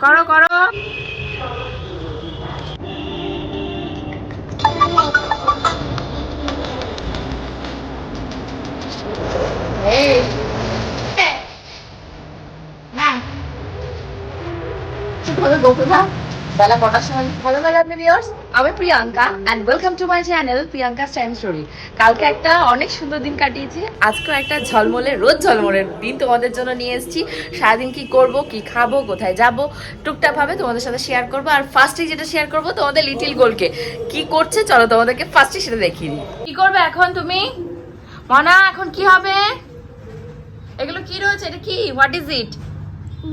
করো করো এই না চুপভাবে গোকুদা বেলা কটার সময়? ভালো লাগে আপনি ভিউয়ার্স আমি Priyanka and welcome to my channel Priyanka time story কালকে একটা অনেক সুন্দর দিন কাটিয়েছি। আজকেও একটা ঝলমলে রোজ ঝলমলের দিন তোমাদের জন্য নিয়ে এসেছি। সারাদিন কি করব কি খাব কোথায় যাব টুকটাক ভাবে তোমাদের সাথে শেয়ার করব। আর ফার্স্টে যেটা শেয়ার করব তোমাদের লিটিল গোলকে কি। করছে চলো তোমাদেরকে ফার্স্টে সেটা দেখিয়ে দিই। কি করবে এখন তুমি? মনা এখন কি হবে? এগুলো কি রয়েছে? এটা কি? হোয়াট ইজ ইট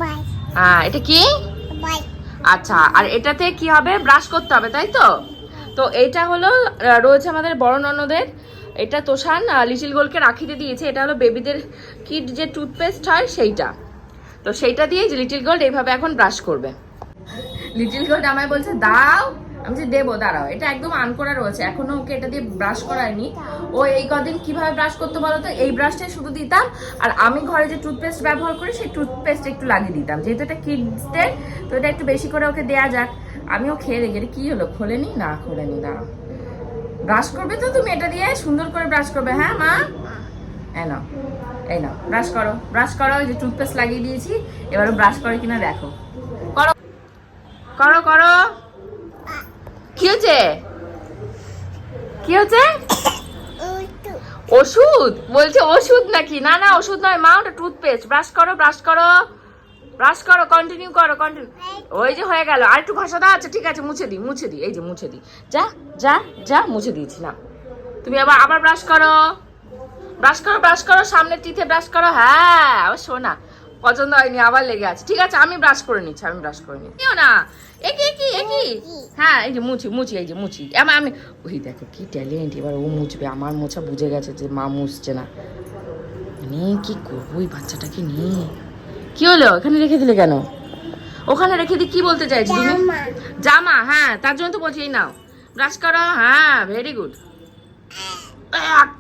বাই এটা কি? বাই আচ্ছা আর এটাতে কি হবে? ব্রাশ করতে হবে, তাই তো? তো এটা হলো রয়েছে আমাদের বড় ননদের। এটা তোষান লিটিল গোলকে রাখিতে দিয়েছে। এটা হলো বেবিদের কিট যে টুথপেস্ট হয়, সেইটা। তো সেইটা দিয়ে লিটিল গোল্ড এইভাবে এখন ব্রাশ করবে। লিটিল গোল্ড আমায় বলছে, দাও। আমি যে দেবো, দাঁড়াও, এটা একদম আন করা রয়েছে, এখনও ওকে এটা দিয়ে ব্রাশ করায়নি। ও এই কদিন কীভাবে ব্রাশ করতে বলো তো? এই ব্রাশটাই শুধু দিতাম, আর আমি ঘরে যে টুথপেস্ট ব্যবহার করি, সেই টুথপেস্ট একটু লাগিয়ে দিতাম। যেহেতু এটা কিডসদের তো এটা একটু বেশি করে ওকে দেয়া যাক। আমিও খেয়ে দেখি, এটা কি হলো? খোলেনি? না, খোলেনি, দাঁড়াও। ব্রাশ করবে তো তুমি এটা দিয়ে? সুন্দর করে ব্রাশ করবে হ্যাঁ মা? এই নাও, এই ব্রাশ করো ব্রাশ করো যে টুথপেস্ট লাগিয়ে দিয়েছি এবারে ব্রাশ করে কিনা দেখো। করো করো করো। কি হচ্ছে কি হচ্ছে ওষুধ? বলছে ওষুধ নাকি? না না, ওষুধ নয়, মা, ওটা টুথপেস্ট ব্রাশ করো ব্রাশ করো। ব্রাশ করো কন্টিনিউ করো কন্টিনিউ ওই যে হয়ে গেল। আর একটু ঘষা দাও আচ্ছা ঠিক আছে, মুছে দিই মুছে দিই। এই যে মুছে দিই। যা যা যা, মুছে দিয়েছিলাম তুমি আবার আবার ব্রাশ করো। ব্রাশ করো ব্রাশ করো, সামনের টিথে ব্রাশ করো। হ্যাঁ আবার শোনা পছন্দ হয়নি আবার লেগে আছে। ঠিক আছে আমি ব্রাশ করে নিচ্ছি আমি ব্রাশ করে নিচ্ছি। না। একই একই একই হ্যাঁ এই যে মুছি মুছি এই যে মুছি। আমার আমি ওই দেখো কি ট্যালেন্ট এবার ও মুছবে। আমার মোছা বুঝে গেছে যে মা মুছছে না। নিয়ে কি করব? ওই বাচ্চাটাকে নিয়ে কি হলো? এখানে রেখে দিলে কেন? ওখানে রেখে দিয়ে কি বলতে চাইছি তুমি? জামা। জামা হ্যাঁ তার জন্য তো বলছি এই নাও। ব্রাশ করো হ্যাঁ ভেরি গুড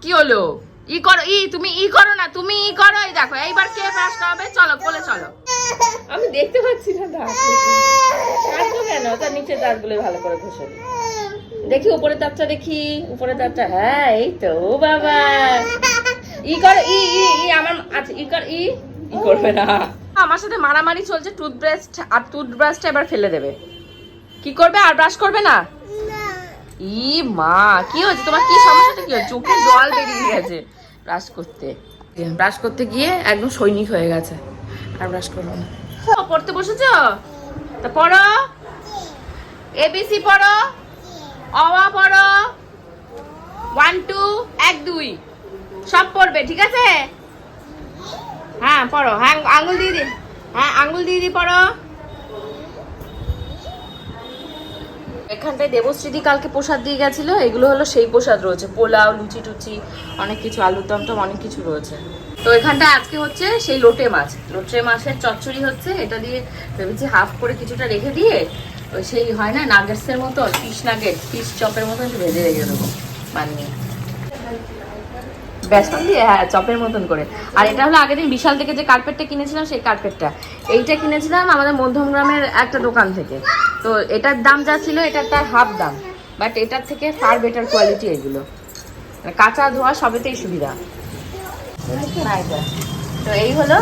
কি হলো? ই করো ই তুমি ই করো না তুমি ই করো এই দেখো এইবার কে ব্রাশ করাবে চলো কোলে চলো। আমি দেখতে পাচ্ছি না দাঁত। কাটবো কেন? তার নিচে দাঁতগুলো ভালো করে ঘষে। দেখি উপরে দাঁতটা দেখি উপরে দাঁতটা হ্যাঁ এই তো ও বাবা। ই করো ই ই ই আমার আচ্ছা ই কর ই ই করবে না। আমার সাথে মারামারি চলছে টুথব্রাশ আর টুথব্রাশটা এবার ফেলে দেবে। কি করবে? আর ব্রাশ করবে না? ই মা, কি হয়েছে? তোমার কি সমস্যাটা? কি হয়েছে? চোখে জল বেরিয়ে গেছে। ব্রাশ করতে। ব্রাশ করতে গিয়ে একদম সৈনিক হয়ে গেছে। আর ব্রাশ করব না। পড়তে বসেছো? তা পড়ো। এবিসি পড়ো। অওয়া পড়ো। ওয়ান টু এক, দুই। সব পড়বে, ঠিক আছে? হ্যাঁ পড়ো। হ্যাঁ আঙ্গুল দিয়ে দি। হ্যাঁ আঙ্গুল দিয়ে দি, পড়ো। এখানটায় দেবশ্রীদি কালকে প্রসাদ দিয়ে গেছিল, এগুলো হলো সেই প্রসাদ রয়েছে, পোলাও, লুচি টুচি, অনেক কিছু আলুর দম টম অনেক কিছু রয়েছে। তো এখানটা আজকে হচ্ছে সেই লোটে মাছ, লোটে মাছের চচ্চড়ি হচ্ছে, এটা দিয়ে ভেবেছি হাফ করে কিছুটা রেখে দিয়ে, ওই সেই হয় না, নাগেটসের মতো ফিশ নাগেট, ফিশ চপের মতন ভেজে রেখে দেবো, বানিয়ে। বেসন দিয়ে হ্যাঁ চপের মতন করে। আর এটা হলো আগের দিন বিশাল থেকে যে কার্পেটটা কিনেছিলাম, সেই কার্পেটটা এইটা কিনেছিলাম আমাদের মধ্যমগ্রামের একটা দোকান থেকে। তো এটার দাম যা ছিল, এটা তার হাফ দাম। বাট এটার থেকে ফার বেটার কোয়ালিটি এগুলো। মানে কাঁচা ধোয়া সবেতেই সুবিধা। তো এই হলো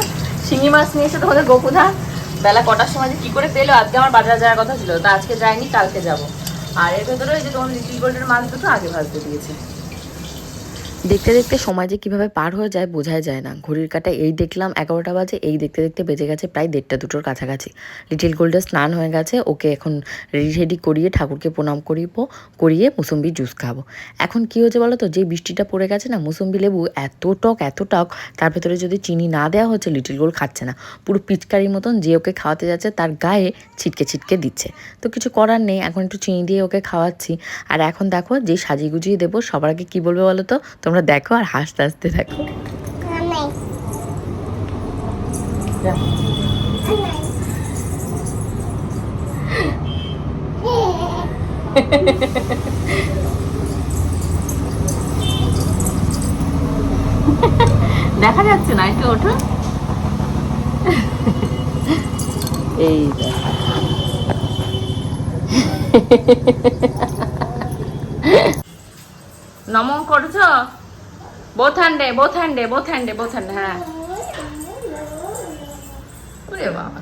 শিঙি মাছ নিয়ে এসে তোমাদের গোকুধা বেলা কটার সময় যে কী করে পেল, আজকে আমার বাজার যাওয়ার কথা ছিল। তা আজকে যাইনি, কালকে যাব। আর এর ভেতরে ওই যে তোমার লিটিল গোল্ডের মাছ দুটো আগে ভাজতে দিয়েছে। দেখতে দেখতে সময় যে কীভাবে পার হয়ে যায় বোঝাই যায় না। ঘড়ির কাটা এই দেখলাম এগারোটা বাজে, এই দেখতে দেখতে বেজে গেছে প্রায় দেড়টা দুটোর কাছাকাছি। লিটিল গোল্ডের স্নান হয়ে গেছে, ওকে এখন রেডি রেডি করিয়ে ঠাকুরকে প্রণাম করিব, করিয়ে মুসম্বি জুস খাব। এখন কি হয়েছে বলো তো যে বৃষ্টিটা পড়ে গেছে না, মুসম্বি লেবু এত টক এত টক, তার ভেতরে যদি চিনি না দেওয়া হচ্ছে, লিটিল গোল্ড খাচ্ছে না। পুরো পিচকারির মতন যে ওকে খাওয়াতে যাচ্ছে, তার গায়ে ছিটকে ছিটকে দিচ্ছে। তো কিছু করার নেই, এখন একটু চিনি দিয়ে ওকে খাওয়াচ্ছি। আর এখন দেখো, যে সাজিয়ে গুজিয়ে দেবো, সবার আগে কী বলবে বলো তো তোমরা দেখো আর হাসতে হাসতে দেখো। দেখা যাচ্ছে না একটু ওঠো। এই নমন করছ? বোথ হ্যান্ডে বোথ হ্যান্ডে বোথ হ্যান্ডে বোথ হ্যান্ডে হ্যাঁ ওরে বাবা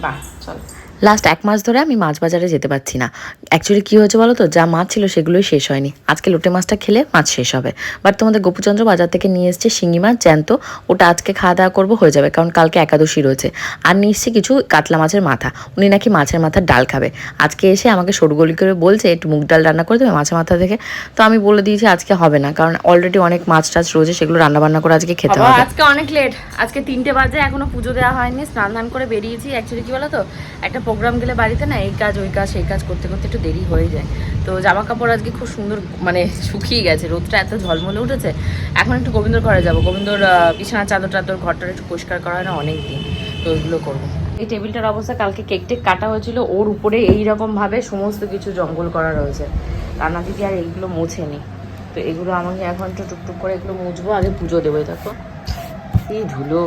বাহ চলো লাস্ট এক মাস ধরে আমি মাছ বাজারে যেতে পারছি না। অ্যাকচুয়ালি কী হয়েছে বলো তো? যা মাছ ছিল সেগুলোই শেষ হয়নি। আজকে লোটে মাছটা খেলে মাছ শেষ হবে। বাট তোমাদের গোপুচন্দ্র বাজার থেকে নিয়ে এসছে শিঙি মাছ জ্যান্ত। ওটা আজকে খাওয়া দাওয়া করব হয়ে যাবে। কারণ কালকে একাদশী রয়েছে। আর নিয়ে এসছে কিছু কাতলা মাছের মাথা। উনি নাকি মাছের মাথার ডাল খাবে। আজকে এসে আমাকে সরুগলি করে বলছে একটু মুগ ডাল রান্না করে দেবে মাছের মাথা থেকে? তো আমি বলে দিয়েছি আজকে হবে না। কারণ অলরেডি অনেক মাছ টাছ রয়েছে সেগুলো রান্না বান্না করে আজকে খেতে হবে। আজকে অনেক লেট আজকে তিনটে বাজে এখনও পুজো দেওয়া হয়নি। স্নান ধান করে বেরিয়েছি। অ্যাকচুয়ালি কি বলো তো? একটা প্রোগ্রাম গেলে বাড়িতে না এই কাজ, ওই কাজ, সেই কাজ করতে করতে একটু দেরি হয়ে যায়। তো জামা কাপড় আজকে খুব সুন্দর মানে শুকিয়ে গেছে, রোদটা এত ঝলমলে উঠেছে। এখন একটু গোবিন্দর ঘরে যাব। গোবিন্দর বিছানা, চাদর টাদর ঘরটা একটু পরিষ্কার করা হয় না অনেক দিন তো ওইগুলো করব। এই টেবিলটার অবস্থা, কালকে কেক টেক কাটা হয়েছিল, ওর উপরে এইরকম ভাবে সমস্ত কিছু জঙ্গল করা রয়েছে। রান্না দিদি আর এইগুলো মোছেনি। তো এগুলো আমাকে এখন একটু টুকটুক করে এগুলো মুছবো, আগে পুজো দেবো, এই দেখো। এই ধুলো।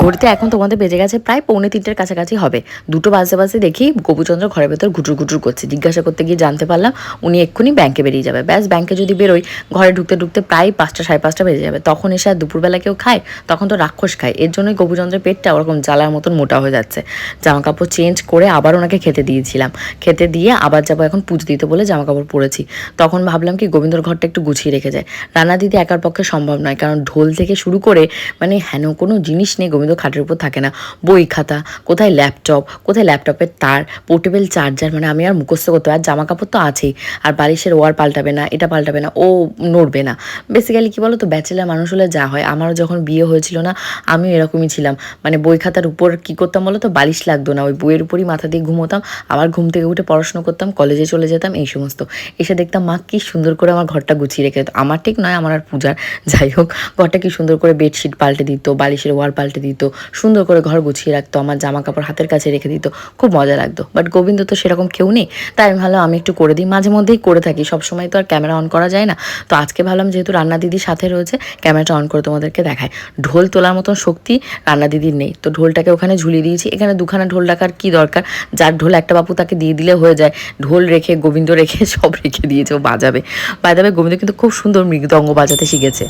ঘড়িতে এখন তোমাদের বেজে গেছে প্রায় পৌনে তিনটের কাছাকাছি হবে। দুটো বাজতে বাজতে দেখি গোপুচন্দ্র ঘরের ভেতর ঘুটুর ঘুটুর করছে। জিজ্ঞাসা করতে গিয়ে জানতে পারলাম উনি এক্ষুনি ব্যাংকে বেরিয়ে যাবে। ব্যাস ব্যাংকে যদি বেরোই, ঘরে ঢুকতে ঢুকতে প্রায় পাঁচটা, সাড়ে পাঁচটা বেজে যাবে। তখন এসে আর দুপুরবেলা কেউ খায়? তখন তো রাক্ষস খায়। এর জন্যই গোপুচন্দ্রের পেটটা ওরকম জ্বালার মতন মোটা হয়ে যাচ্ছে। জামা কাপড় চেঞ্জ করে আবার ওনাকে খেতে দিয়েছিলাম। খেতে দিয়ে আবার যাব এখন পুজো দিতে বলে জামা কাপড় পরেছি। তখন ভাবলাম কি গোবিন্দর ঘরটা একটু গুছিয়ে রেখে যায়। রান্না দিতে একার পক্ষে সম্ভব নয়। কারণ ঢোল থেকে শুরু করে মানে হেন কোনো জিনিস নেই গোবিন্দ খাটের উপর থাকে না। বই খাতা, কোথায় ল্যাপটপ কোথায় ল্যাপটপের তার পোর্টেবল চার্জার মানে আমি আর মুখস্থ করতে আর জামা কাপড় তো আছেই, আর বালিশের ওয়ার পাল্টাবে না, এটা পাল্টাবে না, ও নড়বে না। বেসিক্যালি কি বলো তো ব্যাচেলার মানুষ হলে যা হয়, আমারও যখন বিয়ে হয়েছিল না, আমিও এরকমই ছিলাম। মানে বই খাতার উপর কি করতাম বলো তো বালিশ লাগতো না, ওই বইয়ের উপরই মাথা দিয়ে ঘুমোতাম, আবার ঘুম থেকে উঠে পড়াশোনা করতাম কলেজে চলে যেতাম, এই সমস্ত। এসে দেখতাম, মা কি সুন্দর করে আমার ঘরটা গুছিয়ে রেখে দিত। আমার ঠিক নয়, আমার আর পূজার। যাই হোক, ঘরটা কি সুন্দর করে বেডশিট পাল্টে দিত, বালিশের ওয়ার পাল্টে দিত সুন্দর করে ঘর গুছিয়ে রাখতো, আমার জামা কাপড় হাতের কাছে রেখে দিত, খুব মজা লাগতো। বাট গোবিন্দ তো সেরকম কেউ নেই। তাই আমি ভালো আমি একটু করে দিই, মাঝে মধ্যেই করে থাকি, সবসময় তো আর ক্যামেরা অন করা যায় না। তো আজকে ভাবলাম যেহেতু রান্না দিদির সাথে রয়েছে, ক্যামেরাটা অন করে তোমাদেরকে দেখায় ঢোল তোলার মতন শক্তি রান্না দিদির নেই। তো ঢোলটাকে ওখানে ঝুলিয়ে দিয়েছি। এখানে দুখানা ঢোল রাখার কি দরকার? যার ঢোল একটা বাপু তাকে দিয়ে দিলে হয়ে যায়। ঢোল রেখে, গোবিন্দ রেখে সব রেখে দিয়েছে, ও বাজাবে। বাজাবে গোবিন্দ কিন্তু খুব সুন্দর মৃদঙ্গ বাজাতে শিখেছে।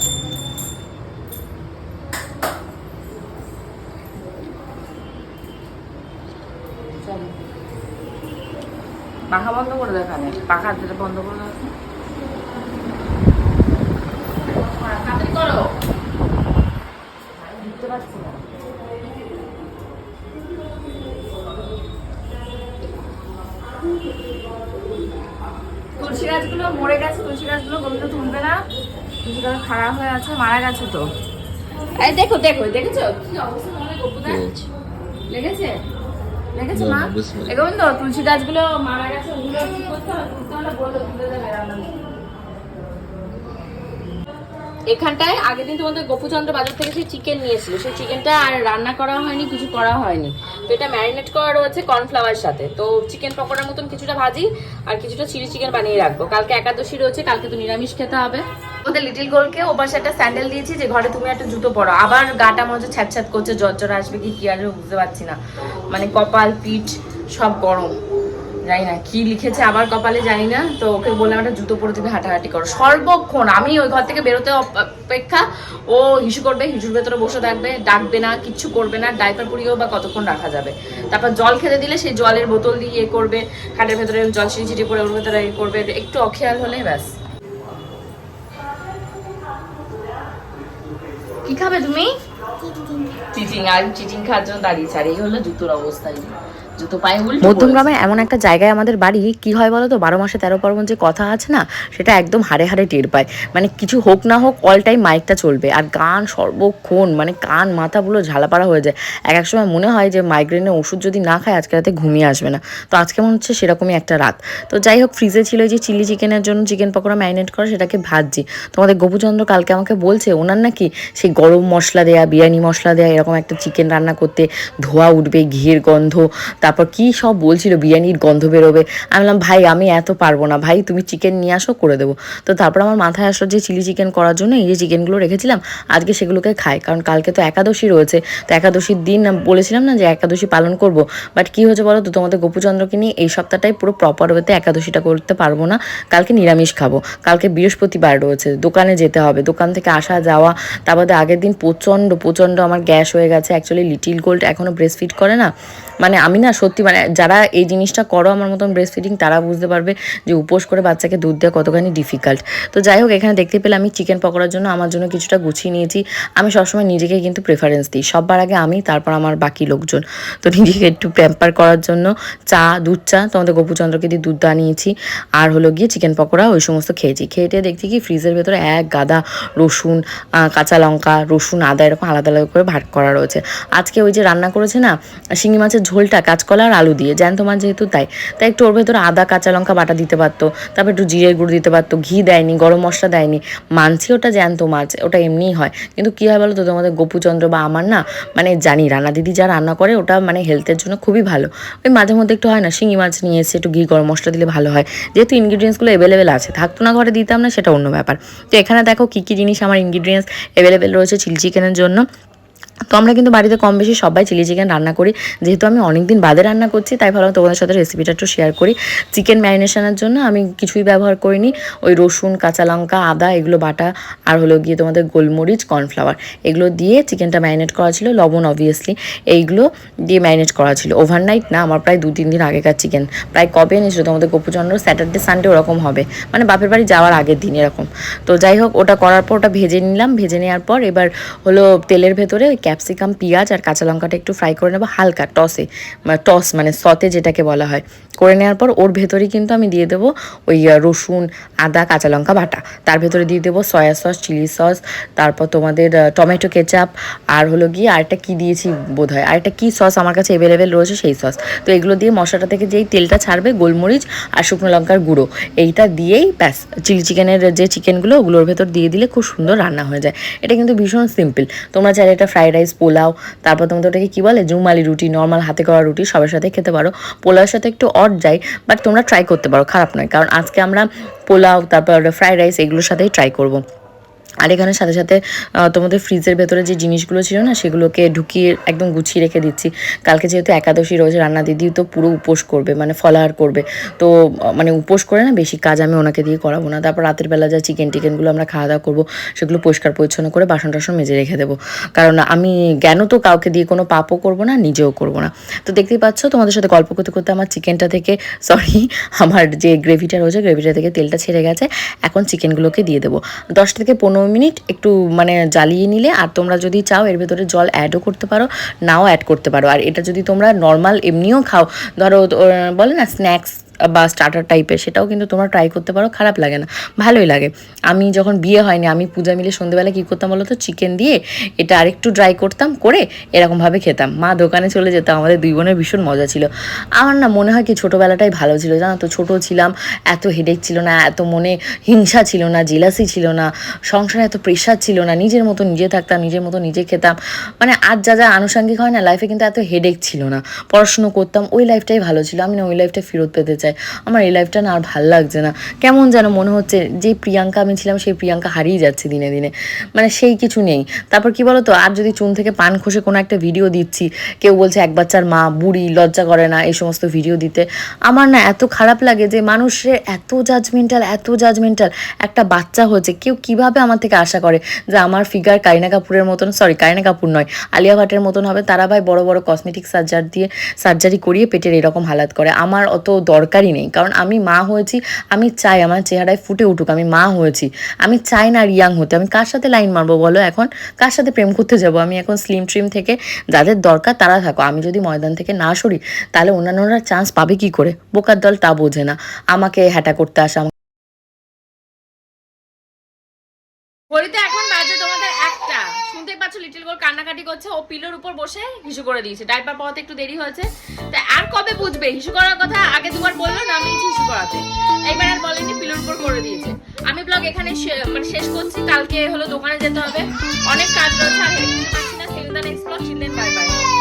পাখা বন্ধ করে দেখানে পাখা যেটা বন্ধ করে না। তুলসী গাছগুলো মরে গেছে তুলসী গাছগুলো গোবিন্দ তুলবে না। তুলসী গাছ খারাপ হয়ে আছে মারা গেছে তো। এই দেখো দেখো দেখেছ? কি অবস্থা তোমাদের গপুদা লেগেছে? লেগেছে মা এখন তো তুলসী গাছগুলো মারা গেছে ওগুলো কি করতে হবে? তুলতে হলে বলো তুলে দেবে রান্না এখানটায় আগের দিন তোমাদের গোপুচন্দ্র বাজার থেকে সেই চিকেন নিয়েছিল সেই চিকেনটা আর রান্না করা হয়নি, কিছু করা হয়নি। তো এটা ম্যারিনেট করা রয়েছে কর্নফ্লাওয়ার সাথে। তো চিকেন পকোড়ার মতন কিছুটা ভাজি আর কিছুটা চিলি চিকেন বানিয়ে রাখব। কালকে একাদশী রয়েছে, কালকে তো নিরামিষ খেতে হবে। ওদের লিটিল গোলকে ওপাশে একটা স্যান্ডেল দিয়েছি, যে ঘরে তুমি একটা জুতো পরো। আবার গাটা মনে হচ্ছে ছ্যাঁত করছে, জ্বর জ্বর আসবে কি কি আসবে বুঝতে পারছি না। মানে কপাল, পিঠ সব গরম। জানি না কি লিখেছে আবার কপালে জানি না। তো ওকে বললাম একটা জুতো পরে তুমি হাঁটাহাঁটি করো। সর্বক্ষণ আমি ওই ঘর থেকে বেরোতে অপেক্ষা ও হিসু করবে হিসুর ভেতরে বসে থাকবে ডাকবে না কিচ্ছু করবে না ডাইপার পুড়িয়েও বা কতক্ষণ রাখা যাবে। তারপর জল খেতে দিলে সেই জলের বোতল দিয়ে ইয়ে করবে খাটের ভেতরে জল ছিটি ছিটি করে ওর ভেতরে ইয়ে করবে একটু অখেয়াল হলে ব্যাস। কি খাবে তুমি? চিচিং। আর চিচিং খাওয়ার জন্য দাঁড়িয়েছে আর এই হলো জুতোর অবস্থা। মধ্যমগ্রামে এমন একটা জায়গায় আমাদের বাড়ি, কি হয় বলো তো বারো মাসে তেরো পার্বণ যে কথা আছে না, সেটা একদম হাড়ে হাড়ে টের পায়। মানে কিছু হোক না হোক অল টাইম মাইকটা চলবে। আর গান সর্বক্ষণ মানে কান মাথাগুলো ঝালাপাড়া হয়ে যায়। এক এক সময় মনে হয় যে মাইগ্রেনের ওষুধ যদি না খায়, আজকে রাতে ঘুমিয়ে আসবে না। তো আজকে মনে হচ্ছে সেরকমই একটা রাত। তো যাই হোক ফ্রিজে ছিল যে চিলি চিকেনের জন্য চিকেন পকোড়া ম্যারিনেট করা, সেটাকে ভাজছি। তোমাদের গোপুচন্দ্র কালকে আমাকে বলছে, ওনার নাকি সেই গরম মশলা দেয়া, বিরিয়ানি মশলা দেয়া, এরকম একটা চিকেন রান্না করতে ধোয়া উঠবে, ঘিয়ের গন্ধ, তারপর তারপর কি সব বলছিল, বিরিয়ানির গন্ধ বেরোবে। আমি বললাম, ভাই, আমি এত পারব না, ভাই, তুমি চিকেন নিয়ে আসো, করে দেবো। তো তারপর আমার মাথায় আসলো যে চিলি চিকেন করার জন্য এই যে চিকেনগুলো রেখেছিলাম, আজকে সেগুলোকে খাই। কারণ কালকে তো একাদশী রয়েছে, তো একাদশীর দিন বলেছিলাম না যে একাদশী পালন করব। বাট কি হয়েছে বলো তো, তোমাদের গোপুচন্দ্রকে নিয়ে এই সপ্তাহটাই পুরো প্রপার ওয়েতে একাদশীটা করতে পারব না। কালকে নিরামিষ খাব। কালকে বৃহস্পতিবার রয়েছে, দোকানে যেতে হবে। দোকান থেকে আসা, যাওয়া, তার বাদে আগের দিন প্রচণ্ড প্রচণ্ড আমার গ্যাস হয়ে গেছে। অ্যাকচুয়ালি লিটিল গোল্ড এখনও ব্রেস্ট ফিট করে না। মানে আমি না সত্যি মানে যারা এই জিনিসটা করো আমার মতন ব্রেস্ট ফিডিং তারা বুঝতে পারবে যে উপোস করে বাচ্চাকে দুধ দেওয়া কতখানি ডিফিকাল্ট তো যাই হোক, এখানে দেখতে পেলে আমি চিকেন পকোড়ার জন্য আমার জন্য কিছুটা গুছিয়ে নিয়েছি। আমি সবসময় নিজেকে কিন্তু প্রেফারেন্স দিই। সববার আগে আমি, তারপর আমার বাকি লোকজন। তো নিজেকে একটু প্যাম্পার করার জন্য চা, দুধ চা, তোমাদের গোপুচন্দ্রকে দিয়ে দুধ আনিয়েছি আর হলো গিয়ে চিকেন পকোড়া, ওই সমস্ত খেয়েছি। খেয়ে টেয়ে দেখছি কি ফ্রিজের ভেতরে এক গাদা রসুন কাঁচা লঙ্কা, রসুন, আদা, এরকম আলাদা আলাদা করে ভাট করা রয়েছে। আজকে ওই যে রান্না করেছে না, শিঙি মাছের ঝোলটা কাঁচকলা আর আলু দিয়ে। জ্যান্ত মাছ যেহেতু তাই। তাই একটু ওর ভেতরে আদা, কাঁচা লঙ্কা বাটা দিতে পারতো। তারপর একটু জিরে গুঁড়ো দিতে পারতো। ঘি দেয়নি, গরম মশলা দেয়নি। মানছি ওটা জ্যান্ত মাছ, ওটা এমনিই হয়। কিন্তু কী হয় বলো তো তোমাদের গোপুচন্দ্র বা আমার না মানে জানি রান্না দিদি যা রান্না করে, ওটা মানে হেলথের জন্য খুবই ভালো। ওই মাঝে মধ্যে একটু হয় না, শিঙি মাছ নিয়ে এসে একটু ঘি, গরম মশলা দিলে ভালো হয়। যেহেতু ইনগ্রিডিয়েন্টসগুলো অ্যাভেলেবেল আছে থাকতো না ঘরে দিতাম না, সেটা অন্য ব্যাপার। তো এখানে দেখো কী কী জিনিস আমার ইনগ্রিডিয়েন্টস অ্যাভেলেবেল রয়েছে চিলি চিকেনের জন্য। তো আমরা কিন্তু বাড়িতে কম বেশি সবাই চিলি চিকেন রান্না করি। যেহেতু আমি অনেক দিন বাদে রান্না করছি, তাই ভাবলাম তোমাদের সাথে রেসিপিটা একটু শেয়ার করি। চিকেন ম্যারিনেশনের জন্য আমি কিছুই ব্যবহার করিনি। ওই রসুন, কাঁচা লঙ্কা, আদা, এগুলো বাটা, আর হলো গিয়ে তোমাদের গোলমরিচ কর্নফ্লাওয়ার এগুলো দিয়ে চিকেনটা ম্যারিনেট করা ছিল, লবণ অবভিয়াসলি এইগুলো দিয়ে ম্যারিনেট করা ছিল। ওভারনাইট না, আমার প্রায় দু তিন দিন আগেকার চিকেন। প্রায় কবে এনেছিল তোমাদের গোপুচন্দ্র? স্যাটারডে সানডে ওরকম হবে। মানে বাপের বাড়ি যাওয়ার আগের দিন এরকম। তো যাই হোক, ওটা করার পর ওটা ভেজে নিলাম। ভেজে নেওয়ার পর এবার হলো তেলের ভেতরে ক্যাপসিকাম, পেঁয়াজ আর কাঁচা লঙ্কাটা একটু ফ্রাই করে নেব, হালকা টসে টস মানে সতে যেটাকে বলা হয়। করে নেওয়ার পর ওর ভেতরেই কিন্তু আমি দিয়ে দেবো ওই রসুন, আদা, কাঁচা লঙ্কা বাটা। তার ভেতরে দিয়ে দেবো সয়া সস চিলি সস তারপর তোমাদের টমেটো কেচাপ আর হলো গিয়ে আরেকটা কী দিয়েছি বোধ হয় আরেকটা কী সস আমার কাছে অ্যাভেলেবেল রয়েছে সেই সস তো এগুলো দিয়ে মশলাটা থেকে যেই তেলটা ছাড়বে, গোলমরিচ আর শুকনো লঙ্কার গুঁড়ো, এইটা দিয়েই ব্যাস। চিলি চিকেনের যে চিকেনগুলো ওগুলোর ভেতর দিয়ে দিলে খুব সুন্দর রান্না হয়ে যায়। এটা কিন্তু ভীষণ সিম্পল তোমরা চাইলে এটা ফ্রাইড রাইস, পোলাও, তারপর তোমাদের ওটাকে কী বলে? জুমালি রুটি নর্মাল হাতে করা রুটি, সবার সাথে খেতে পারো। পোলাওর সাথে একটু অট যায় বাট তোমরা ট্রাই করতে পারো, খারাপ নয়। কারণ আজকে আমরা পোলাও, তারপর ফ্রাইড রাইস, এগুলোর সাথেই ট্রাই করব। আর এখানে সাথে সাথে তোমাদের ফ্রিজের ভেতরে যে জিনিসগুলো ছিল না, সেগুলোকে ঢুকিয়ে একদম গুছিয়ে রেখে দিচ্ছি। কালকে যেহেতু একাদশী রয়েছে রান্না দিদি তো পুরো উপোস করবে মানে ফলাহার করবে। তো মানে উপোস করে না, বেশি কাজ আমি ওনাকে দিয়ে করাবো না। তারপর রাতের বেলা যা চিকেন টিকেনগুলো আমরা খাওয়া দাওয়া করব, সেগুলো পরিষ্কার পরিচ্ছন্ন করে বাসন টাসন মেজে রেখে দেবো। কারণ আমি জ্ঞান তো কাউকে দিয়ে কোনো পাপও করব না, নিজেও করব না। তো দেখতেই পাচ্ছ, তোমাদের সাথে গল্প করতে করতে আমার চিকেনটা থেকে সরি আমার যে গ্রেভিটা রয়েছে গ্রেভিটা থেকে তেলটা ছেড়ে গেছে, এখন চিকেনগুলোকে দিয়ে দেবো। দশ থেকে পনেরো মিনিট একটু মানে জ্বালিয়ে নিলে, আর তোমরা যদি চাও এর ভেতরে জল অ্যাডও করতে পারো, নাও অ্যাড করতে পারো। আর এটা যদি তোমরা নর্মাল এমনিও খাও, ধরো বলে না স্ন্যাক্স বা স্টার্টার টাইপের সেটাও কিন্তু তোমরা ট্রাই করতে পারো, খারাপ লাগে না, ভালোই লাগে। আমি যখন বিয়ে হয়নি, আমি পূজা মিলে সন্ধ্যেবেলা কী করতাম বলো তো? চিকেন দিয়ে এটা আরেকটু ড্রাই করতাম, করে এরকমভাবে খেতাম। মা দোকানে চলে যেতাম আমাদের দুই বোনের ভীষণ মজা ছিল। আমার না মনে হয় কি ছোটোবেলাটাই ভালো ছিল জানো তো? ছোটো ছিলাম, এত হেডেক ছিল না, এত মনে হিংসা ছিল না জেলাসি ছিল না, সংসারে এত প্রেশার ছিল না, নিজের মতো নিজে থাকতাম, নিজের মতো নিজে খেতাম। মানে আজ যা যা আনুষঙ্গিক হয় না লাইফে কিন্তু এত হেডেক ছিল না। পড়াশুনো করতাম, ওই লাইফটাই ভালো ছিল। আমি না ওই লাইফটা ফেরত পেতে চাই। আমার এই লাইফটা না আর ভালো লাগছে না। কেমন যেন মনে হচ্ছে যে প্রিয়াঙ্কা আমি ছিলাম, সেই প্রিয়াঙ্কা হারিয়ে যাচ্ছে দিনে দিনে। মানে সেই কিছু নেই। তারপর কি বলো তো আর যদি চুন থেকে পান খসে কোনো একটা ভিডিও দিচ্ছি, কেউ বলছে এক বাচ্চার মা বুড়ি লজ্জা করে না এই সমস্ত ভিডিও দিতে। আমার না এত খারাপ লাগে যে মানুষের এত জাজমেন্টাল এত জাজমেন্টাল একটা বাচ্চা হয়েছে, কেউ কীভাবে আমার থেকে আশা করে যে আমার ফিগার কারিনা কাপুরের মতন সরি কারিনা কাপুর নয়, আলিয়া ভাটের মতন হবে, তারা ভাই বড় বড় কসমেটিক সার্জার দিয়ে সার্জারি করিয়ে পেটের এরকম হালাত করে। আমার অত দরকারই নেই। কারণ আমি মা হয়েছি, আমি চাই আমার চেহারায় ফুটে উঠুক, আমি মা হয়েছি। আমি চাই না রিয়াং হতে। আমি কার সাথে লাইন মারবো বলো এখন? কার সাথে প্রেম করতে যাব? আমি এখন স্লিম ট্রিম থেকে যাদের দরকার তারা থাকো। আমি যদি ময়দান থেকে না সরি, তাহলে অন্যান্যরা চান্স পাবে কি করে? বোকার দল তা বোঝে না। আমাকে হ্যাটা করতে আসা ঘড়িতে এখন বাজে তোমাদের একটা শুনতেই পাচ্ছ লিটল গোল কান্নাকাটি করছে, ও পিলোর উপর বসে হিসু করে দিয়েছে। ডাইপার পাওয়াতে একটু দেরি হয়েছে। তা আর কবে বুঝবে? হিসু করার কথা আগে দুবার বলল আমি হিসু করাতে। এইবার আর বলেনি পিলোর উপর করে দিয়েছে। আমি ব্লগ এখানে মানে শেষ করছি। কালকে হলো দোকানে যেতে হবে। অনেক কাজ রয়েছে, আর না বাই বাই।